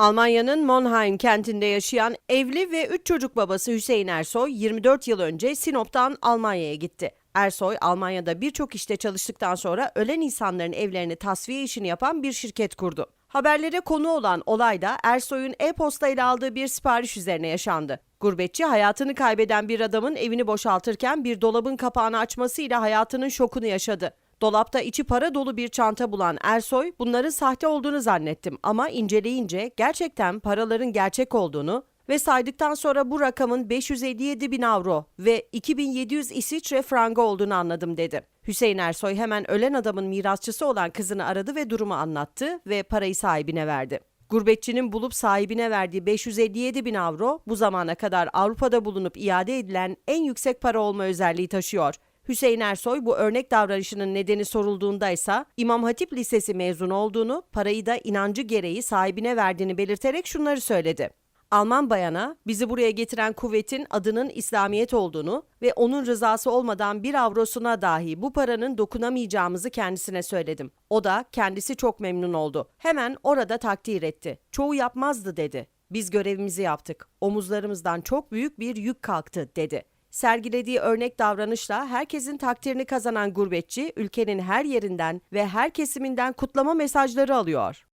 Almanya'nın Monheim kentinde yaşayan evli ve 3 çocuk babası Hüseyin Ersoy 24 yıl önce Sinop'tan Almanya'ya gitti. Ersoy, Almanya'da birçok işte çalıştıktan sonra ölen insanların evlerini tasfiye işini yapan bir şirket kurdu. Haberlere konu olan olayda Ersoy'un e-posta ile aldığı bir sipariş üzerine yaşandı. Gurbetçi hayatını kaybeden bir adamın evini boşaltırken bir dolabın kapağını açmasıyla hayatının şokunu yaşadı. Dolapta içi para dolu bir çanta bulan Ersoy, bunların sahte olduğunu zannettim ama inceleyince gerçekten paraların gerçek olduğunu ve saydıktan sonra bu rakamın 557 bin avro ve 2700 İsviçre frangı olduğunu anladım dedi. Hüseyin Ersoy hemen ölen adamın mirasçısı olan kızını aradı ve durumu anlattı ve parayı sahibine verdi. Gurbetçinin bulup sahibine verdiği 557 bin avro bu zamana kadar Avrupa'da bulunup iade edilen en yüksek para olma özelliği taşıyor. Hüseyin Ersoy bu örnek davranışının nedeni sorulduğunda ise İmam Hatip Lisesi mezunu olduğunu, parayı da inancı gereği sahibine verdiğini belirterek şunları söyledi. Alman bayana bizi buraya getiren kuvvetin adının İslamiyet olduğunu ve onun rızası olmadan bir avrosuna dahi bu paranın dokunamayacağımızı kendisine söyledim. O da kendisi çok memnun oldu. Hemen orada takdir etti. Çoğu yapmazdı dedi. Biz görevimizi yaptık. Omuzlarımızdan çok büyük bir yük kalktı dedi. Sergilediği örnek davranışla herkesin takdirini kazanan gurbetçi ülkenin her yerinden ve her kesiminden kutlama mesajları alıyor.